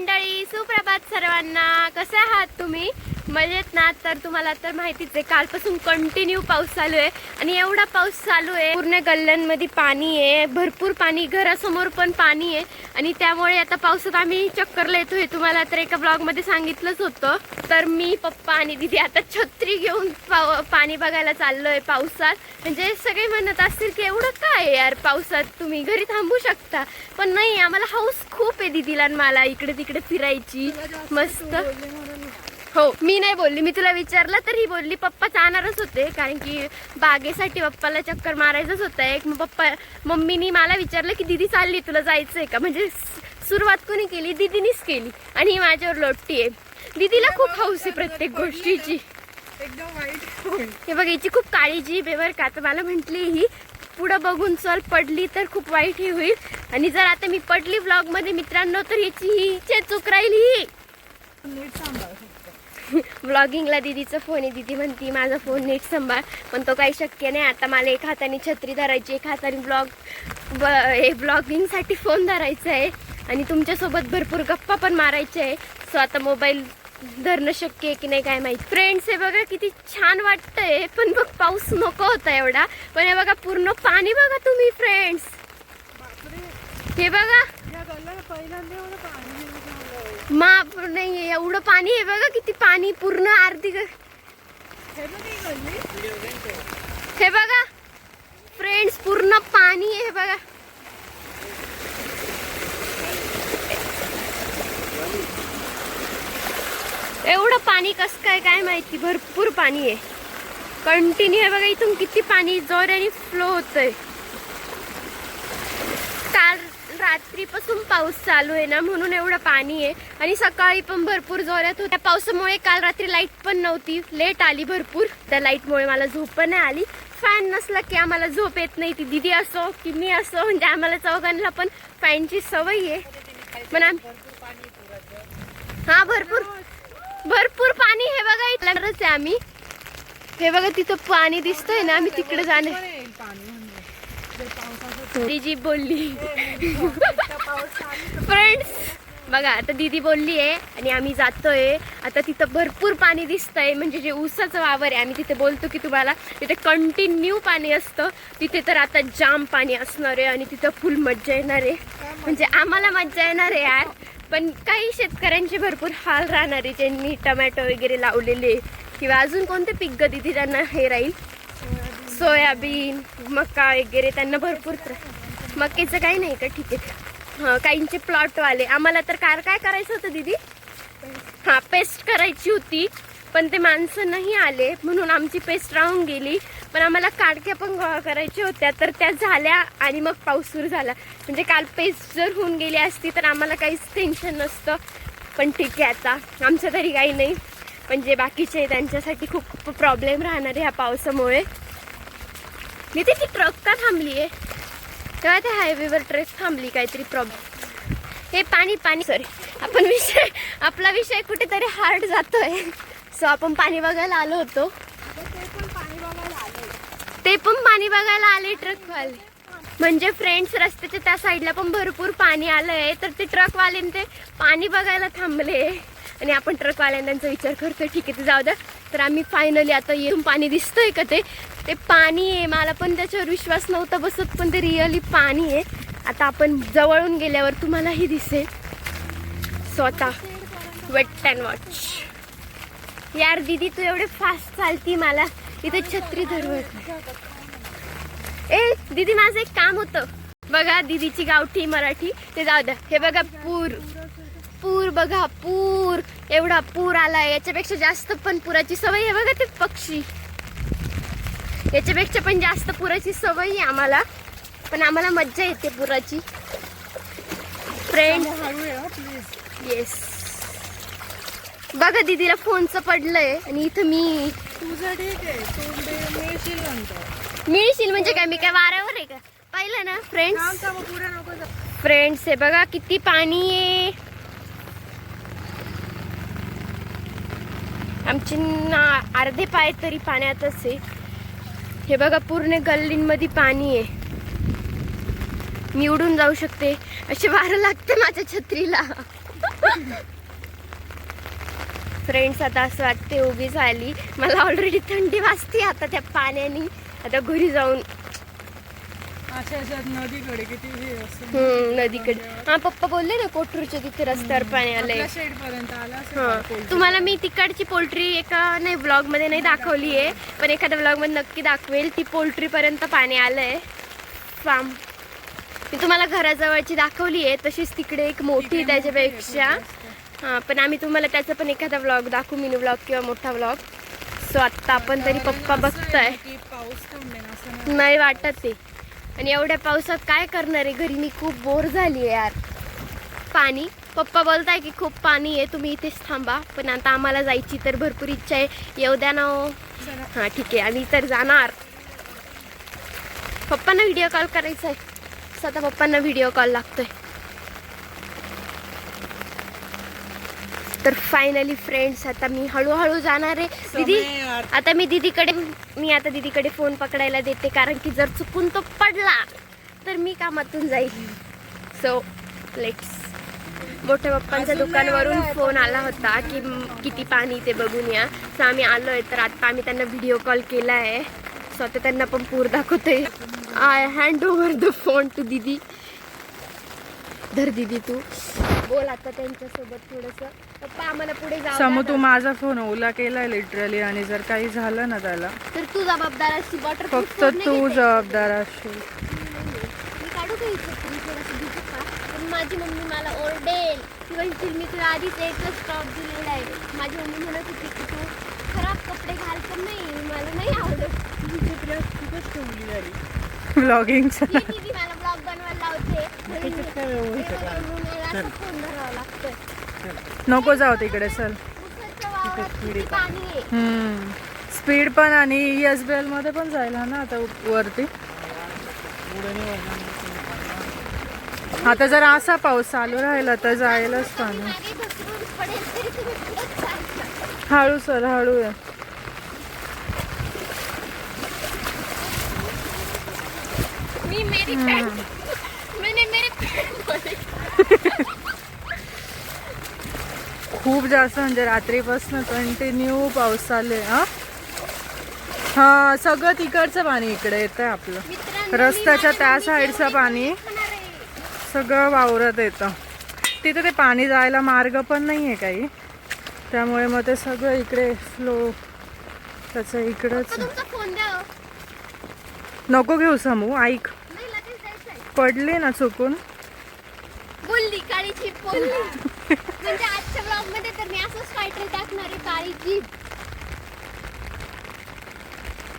मंडळी सुप्रभात सर्वांना. कसे आहात तुम्ही? मजेत ना? तर तुम्हाला तर माहितीच आहे कालपासून कंटिन्यू पाऊस चालू आहे आणि एवढा पाऊस चालू आहे. पूर्ण गल्ल्यांमध्ये पाणी आहे भरपूर पाणी घरासमोर पण पाणी आहे आणि त्यामुळे आता पावसात आम्ही चक्करला येतोय तुम्हाला तर एका ब्लॉगमध्ये सांगितलंच होतं. तर मी पप्पा आणि दिदी आता छत्री घेऊन पाव- पाणी बघायला चाललोय पावसात. म्हणजे सगळे म्हणत असतील की एवढं काय यार पावसात? तुम्ही घरी थांबू शकता. पण नाही आम्हाला हाऊस खूप आहे दिदीला मला इकडे तिकडे फिरायची. मस्त. हो मी नाही बोलली. मी तुला विचारलं तर ही बोलली पप्पा जाणारच होते कारण की बागेसाठी पप्पाला चक्कर मारायचंच होतं. एक मग पप्पा मम्मीनी मला विचारलं की दिदी चालली तुला जायचंय का? म्हणजे सुरुवात कोणी केली? दिदीनीच केली. आणि ही माझ्यावर लोटती आहे. दिदीला खूप हौस आहे प्रत्येक गोष्टीची. एकदम वाईट हे बघ हिची खूप काळी जीभ आहे बरं का? तर मला म्हटली ही पुढं बघून चल पडली तर खूप वाईट ही होईल. आणि जर आता मी पडली व्लॉगमध्ये मित्रांनो तर याची ही चूक राहील ही. ब्लॉगिंगला सांभाळ दीदीचा फोन आहे. दीदी म्हणती माझा फोन नीट सांभाळ. पण तो काही शक्य नाही. आता मला एक हाताने छत्री धरायची एक हाताने ब्लॉग हे ब्लॉगिंगसाठी फोन धरायचा आहे. आणि तुमच्यासोबत भरपूर गप्पा पण मारायच्या आहे. सो आता मोबाईल धरणं शक्य आहे की नाही काय माहीत. फ्रेंड्स हे बघा किती छान वाटतंय. पण बघ पाऊस नको होता एवढा. पण हे बघा पूर्ण पाणी बघा तुम्ही फ्रेंड्स हे बघा. माप नाही एवढं पाणी आहे बघा किती पाणी पूर्ण ग- हे बघ फ्रेंड्स पूर्ण पाणी आहे हे बघा. एवढं पाणी कस काय काय माहिती? भरपूर पाणी आहे. कंटिन्यू आहे बघा इथून किती पाणी जोराने फ्लो होतंय काल रात्रीपासून पाऊस चालू आहे ना म्हणून एवढं पाणी आहे. आणि सकाळी पण भरपूर जोरात होत्या पावसामुळे काल रात्री लाइट पण नव्हती. लेट आली भरपूर. त्या लाईटमुळे मला झोप पण नाही आली. फॅन नसला की आम्हाला झोप येत नाही. ती दिदी असो की मी असो म्हणजे आम्हाला चौघांना पण फॅनची सवय आहे. पण आम- हा भरपूर. भरपूर पाणी हे बघा इथलंच आहे आम्ही. हे बघा तिथं पाणी दिसतंय ना आम्ही तिकडे जाणे दीदी बोलली. फ्रेंड्स बघा आता दीदी बोलली आहे आणि आम्ही जातोय. आता तिथं भरपूर पाणी दिसतंय म्हणजे जे ऊसाचं वावर आहे आम्ही तिथे बोलतो की तुम्हाला तिथे कंटिन्यू पाणी असतं. तिथे तर आता जाम पाणी असणार आहे आणि तिथं फुल मज्जा येणार आहे. म्हणजे आम्हाला मज्जा येणार आहे यार. पण काही शेतकऱ्यांचे भरपूर हाल राहणार आहे ज्यांनी टमॅटो वगैरे लावलेले. किंवा अजून कोणते पिक ग दीदी त्यांना हे राहील? सोयाबीन मका वगैरे त्यांना भरपूर त्रा- काही नाही का? ठीक आहे. हां काहींचे प्लॉटवाले. आम्हाला तर कार काय करायचं होतं दीदी? हां पेस्ट करायची होती पण ते माणसं नाही आले. म्हणून आमची पेस्ट राहून गेली. पण आम्हाला काडक्या पण गोळा करायच्या होत्या. तर त्या झाल्या आणि मग पाऊस सुरू झाला. म्हणजे काल पेस्ट जर होऊन गेली असती तर आम्हाला काहीच टेन्शन नसतं. पण ठीक आहे आता. आमचं तरी काही नाही. म्हणजे बाकीचे त्यांच्यासाठी खूप प्रॉब्लेम राहणार आहे ह्या पावसामुळे. मी ती ट्रक का थांबली आहे? तेव्हा त्या हायवेवर ट्रक थांबली काहीतरी प्रॉब्लेम हे पाणी पाणी सॉरी आपण विषय आपला विषय कुठेतरी हार्ड जातोय. सो आपण पाणी बघायला आलो होतो. ते पण पाणी बघायला आलंय ते पण पाणी बघायला आले ट्रकवाले म्हणजे फ्रेंड्स रस्त्याच्या त्या साईडला पण भरपूर पाणी आलंय. तर ते ट्रकवाले ते पाणी बघायला थांबले. आणि आपण ट्रकवाल्यांचा विचार करतोय. ठीक आहे ते जाऊ द्या. तर आम्ही फायनली आता येऊन पाणी दिसतंय का ते? ते पाणी आहे मला पण त्याच्यावर विश्वास नव्हता बसत पण ते रिअली पाणी आहे. आता आपण जवळून गेल्यावर तुम्हालाही दिसेल. स्वतः. वेट अँड वॉच यार दीदी तू एवढे फास्ट चालती मला. इथे छत्री धरवत ए दीदी माझं एक काम होतं. बघा दीदीची गावठी मराठी. ते जाऊ द्या. हे बघा पूर. पूर बघा पूर. एवढा पूर आला याच्यापेक्षा जास्त पण पुराची सवय आहे बघा ते पक्षी. याच्यापेक्षा पण जास्त पुराची सवय आहे आम्हाला. पण आम्हाला मज्जा येते पुराची. फ्रेंड येस बघा दीदीला फोनचं पडलंय आणि इथं मी तुझं ठीक आहे. मिळशील म्हणजे काय? मी काय वाऱ्यावर आहे का? पाहिलं ना फ्रेंड्स. फ्रेंड्स हे बघा किती पाणी आहे. आमची ना अर्धे पाय तरी पाण्यातच आहे. हे बघा पूर्ण गल्लींमध्ये पाणी आहे. मी उडून जाऊ शकते. असे वारं लागते माझ्या छत्रीला. फ्रेंड्स आता असं वाटते उभी झाली. मला ऑलरेडी थंडी वाजते आता त्या पाण्याने. आता घरी जाऊन अशा नदीकडे किती हे असतं. हम्म, नदीकडे. हा पप्पा बोलले ना कोठूरच्या तिथे रस्त्यावर पाणी आलंय. शेड पर्यंत आला असेल हा. तुम्हाला मी तिकडची पोल्ट्री एका नाही ब्लॉगमध्ये नाही दाखवली आहे पण एखाद्या ब्लॉगमध्ये नक्की दाखवेल. ती पोल्ट्री पर्यंत पाणी आलंय. फार्म मी तुम्हाला घराजवळची दाखवली आहे तशीच तिकडे एक मोठी त्याच्यापेक्षा. हा पण आम्ही तुम्हाला त्याचा पण एखादा ब्लॉग दाखवू मिनी ब्लॉग किंवा मोठा ब्लॉग सो आत्ता आपण तरी पप्पा असं आहे बघताय ना की पाऊस थांबेन असं नाही. नाही वाटत ते. आणि एवढ्या पावसात काय करणार आहे? घरी मी खूप बोर झाली आहे यार. पाणी? पप्पा बोलताय की खूप पाणी आहे तुम्ही इथेच थांबा. पण आता आम्हाला जायची तर भरपूर इच्छा आहे. येऊ द्या ना हो. हां ठीक आहे. आम्ही तर जाणार. पप्पांना व्हिडिओ कॉल करायचा आहे. स्वतः पप्पांना व्हिडिओ कॉल लागतोय. तर फायनली फ्रेंड्स आता मी हळूहळू जाणार आहे. दीदी. आता मी दीदीकडे मी आता दीदीकडे फोन पकडायला देते कारण की जर चुकून तो पडला तर मी कामातून जाईल. सो लेट्स मोठ्या पप्पांच्या दुकानवरून फोन आला होता की किती पाणी ते बघून या. सो आम्ही आलोय तर आता आम्ही त्यांना व्हिडिओ कॉल केला आहे. सो आता त्यांना पण पूर दाखवते I hand over the phone to didi. धर दीदी तू. बोल आता त्यांच्यासोबत थोडस. पप्पा आम्हाला पुढे समू जाऊ तू माझा फोन ओला केलाय लिटरली आणि जर काही झालं ना त्याला तर तू जबाबदार असती वॉटर फक्त तू जबाबदार असशील मी काढू का इथे? मी थोडंसं भिजू का? पण माझी मम्मी मला ओरडेल. ती म्हणतील मी तुला आधीच एकच स्टॉप दिलेला आहे. माझी मम्मी म्हणत होती की तू खराब कपडे घाल पण नाही मला नाही आवडत. खूपच ठेवली झाली. ब्लॉगिंगचं ही दीदी मला ब्लॉग बनवायला लावते. म्हणून मी- हे बघा, म्हणून मला असं फोन धरावा लागतोय. नको जाऊ तिकडे चल. स्पीड पण आणि एस बी एलमध्ये पण जायला ना आता वरती. आता जर असा पाऊस चालू राहिला तर जायलाच पाणी. हळू सर हळू आहे मी मेरी पैंट मैंने मेरे पैंट बोले खूप जास्त म्हणजे रात्रीपासून कंटिन्यू पाऊस चालू आहे हा? हा सगळं तिकडचं पाणी इकडे येत आहे आपलं रस्त्याच्या त्या साईडचं पाणी. सगळं वावरत येतं. तिथे ते पाणी जायला मार्ग पण नाही आहे काही. त्यामुळे मग ते सगळं इकडे फ्लो त्याचं इकडंच. नको घेऊ समू ऐक. पडली ना चुकून. म्हणजे आजच्या ब्लॉगमध्ये तर मी असंच टायटल टाकणार आहे काळी जीप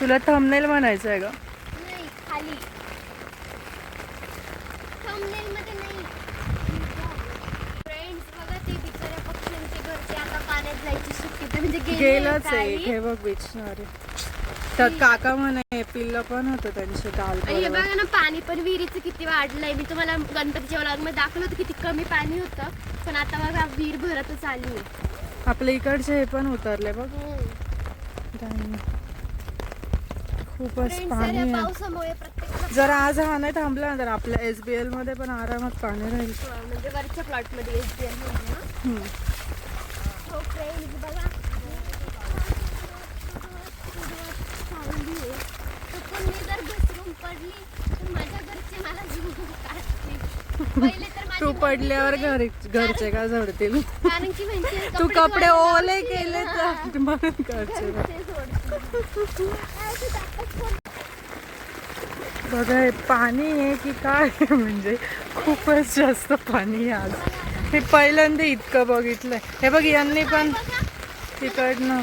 तुला थंबनेल म्हणायचं आहे ग नाही खाली. Thumbnail मध्ये नाही. फ्रेंड्स बघा ते बिचाऱ्या पक्ष्यांचे घरचे आता पाण्यात जायची सुट्टी. तर म्हणजे गेले गेलंच आहे. हे बघ बिचणारे. त्यात काका म्हणे पिल्ल पण होतं त्यांचे आणि हे. बघा ना पाणी पण विहिरीचं किती वाढलंय मी तुम्हाला गणपतीच्या व्लॉगमध्ये दाखवलं होतं किती कमी पाणी होतं पण आता बघा विहीर भरतच आली आपल्या इकडचे हे पण उतरले बघ त्यांनी. खूपच पाणी आहे पावसामुळे प्रत्येक जर आज हा नाही थांबला ना तर आपल्या एस बी एलमध्ये पण आरामात पाणी राहील म्हणजे वरच्या प्लॉटमध्ये SBL मध्ये ना. हम्म. हो फ्रेंड्स बघा चालली आहे. चुकून मी जर घसरून पडली तर माझ्या घरचे मला जीव काढतील. पहिले तर माझी तू मम्मी पडल्यावर थोडी- घरी घरचे का झडतील कारण की म्हणजे तू कपडे ओले केले. तर म्हणून घरचे घरचे सोडतील. असं तापच पण बघा हे पाणी आहे की काय आहे म्हणजे खूपच जास्त पाणी आहे आज हे पहिल्यांदा इतकं बघितलंय हे बघ यांनी पण. तिकडनं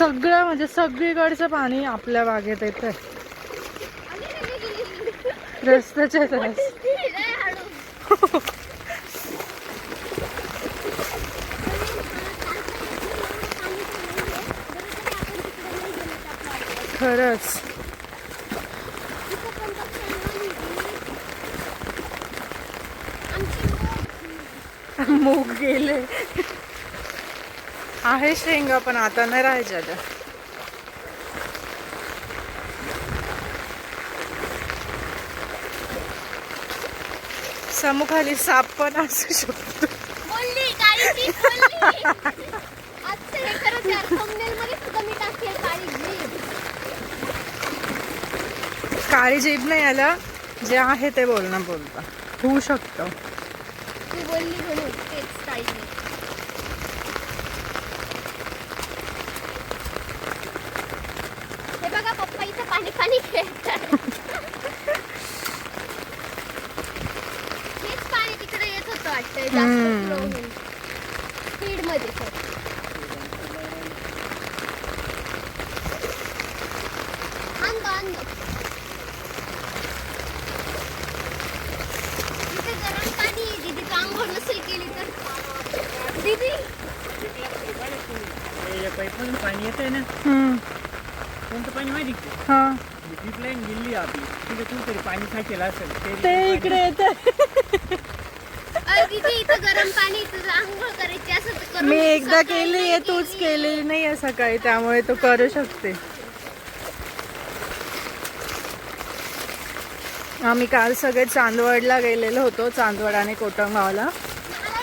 सगळं म्हणजे सगळीकडचं पाणी आपल्या बागेत येत रस्त्याच्या रस खरंच मूग गेले आहे शेंगा पण आता नाही राहायच्या त्या समूखाली साप पण असू शकतो. काळी जीभ. काळी नाही आला. जे आहे ते बोलणं बोलता. होऊ शकतं. तू बोलली म्हणून तेच काळी जीभ हे बघा पप्पा इथं पाणी पाणी खेळतात हेच पाणी तिकडे येत होतं वाटतं जास्त स्पीडमध्ये इथे गरम पाणी आहे दीदी आंघोळ नसेल केली तर. दीदी? पाणी येत आहे ना पाणी माहिती का? हा. लाईन गेली आपली. तिथे कुठेतरी पाणी साठेलं असेल ते इकडे येत अरे दीदी इथं गरम पाणी तुझं आंघोळ करायची असं तर करून मी. एकदा सकाळी केली नाही आहे तूच केलेली नाही आहे सकाळी त्यामुळे तू करू शकते. आम्ही काल सगळे चांदवडला गेलेलो होतो चांदवड आणि कोटमगावला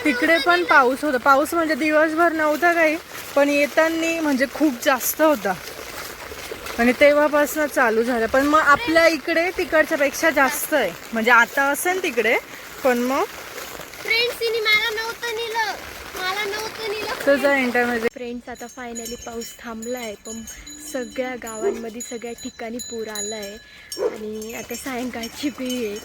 तिकडे पण पाऊस होता. पाऊस म्हणजे दिवसभर नव्हता काही पण येताना म्हणजे खूप जास्त होता. आणि तेव्हापासून चालू झालं. पण मग आपल्या इकडे तिकडच्या पेक्षा जास्त आहे. म्हणजे आता असेल तिकडे पण मग तुझं इंटरमध्ये फ्रेंड्स आता फायनली पाऊस थांबला आहे पण सगळ्या गावांमध्ये सगळ्या ठिकाणी पूर आला आहे आणि आता सायंकाळची वेळ आहे.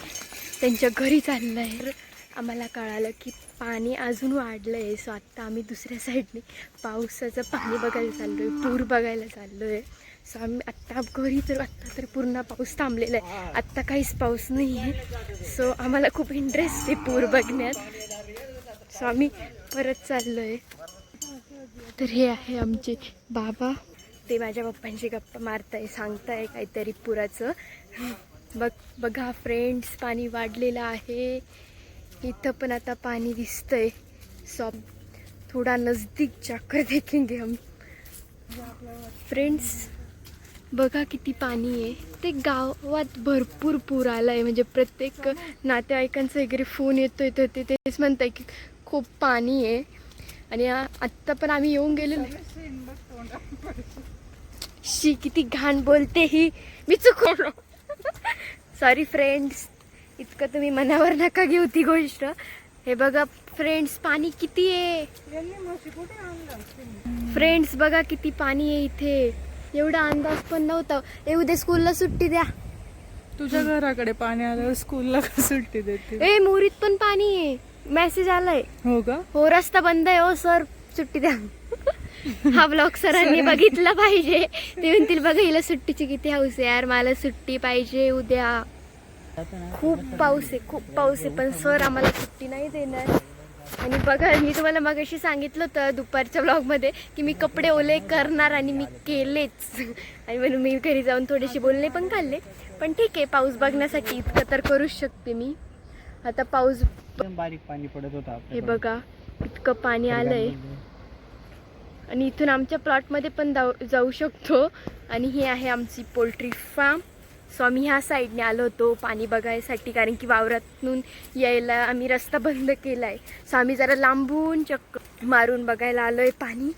त्यांच्या घरी चाललं आहे आम्हाला कळालं की पाणी अजून वाढलं आहे सो आत्ता आम्ही दुसऱ्या साईडने पावसाचं पाणी बघायला चाललो आहे पूर बघायला चाललो आहे सो आम्ही आत्ता घरी तर आत्ता तर पूर्ण पाऊस थांबलेला आहे. आत्ता काहीच पाऊस नाही आहे सो आम्हाला खूप इंटरेस्ट आहे पूर बघण्यात. सो आम्ही परत चाललो आहे तर हे आहे आमचे बाबा. ते माझ्या पप्पांशी गप्पा मारताय सांगताय काहीतरी पुराचं. बघ बघा फ्रेंड्स पाणी वाढलेलं आहे. इथं पण आता पाणी दिसतंय. सॉ थोडा नजदीक जाकर देखेंगे हम. फ्रेंड्स बघा किती पाणी आहे. ते गावात भरपूर पूर आला आहे म्हणजे प्रत्येक नातेवाईकांचा वगैरे फोन येतोय तर ते तेच म्हणताय की खूप पाणी आहे. आणि आत्ता पण आम्ही येऊन गेलेलो शी किती घाण बोलते ही. मी चुकवलो. सॉरी फ्रेंड्स इतकं तुम्ही मनावर नका घेऊ ती गोष्ट. हे बघा फ्रेंड्स पाणी किती आहे. फ्रेंड्स बघा किती पाणी आहे इथे. एवढा अंदाज पण नव्हता. ए उद्या स्कूलला सुट्टी द्या. तुझ्या घराकडे पाणी आल्यावर स्कूलला का सुट्टी देते? ए मोरीत पण पाणी आहे. मेसेज आलाय. हो का? हो रस्ता बंद आहे हो सर. सुट्टी द्या. हा ब्लॉग सरांनी बघितला पाहिजे. ते म्हणतील बघा हिला सुट्टीची किती हाऊस आहे. यार मला सुट्टी पाहिजे उद्या खूप पाऊस आहे खूप पाऊस आहे. पण सर आम्हाला सुट्टी नाही देणार. आणि बघा मी तुम्हाला मगाशी सांगितलं होतं दुपारच्या ब्लॉगमध्ये की मी कपडे ओले करणार आणि मी केलेच. आणि म्हणून मी घरी जाऊन थोडेसे बोलणे पण काढले पण ठीक आहे पाऊस बघण्यासाठी इतकं तर करूच शकते मी. आता पाऊस बारीक पाणी पडत होतं हे. बघा इतकं पाणी आलंय. आणि इथून आमच्या प्लॉटमध्ये पण जाऊ जाऊ शकतो. आणि ही आहे आमची पोल्ट्री फार्म सो आम्ही ह्या साईडने आलो होतो पाणी बघायसाठी कारण की वावरातून यायला आम्ही रस्ता बंद केला आहे सो आम्ही जरा लांबून चक्क मारून बघायला आलो आहे पाणी.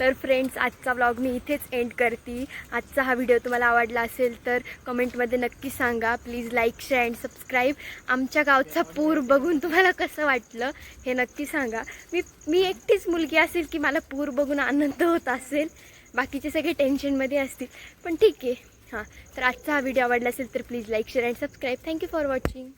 तर फ्रेंड्स आजचा व्लॉग मी इथेच एंड करते. आजचा हा व्हिडिओ तुम्हाला आवडला असेल तर कमेंटमध्ये नक्की सांगा. Please like share and subscribe आमच्या गावचा पूर बघून तुम्हाला कसं वाटलं हे नक्की सांगा. मी मी एकटीच मुलगी असेल की मला पूर बघून आनंद होत असेल. बाकीचे सगळे टेन्शनमध्ये असतील. पण ठीक आहे. हां तर आजचा हा व्हिडिओ आवडला असेल तर please like share and subscribe. Thank you for watching.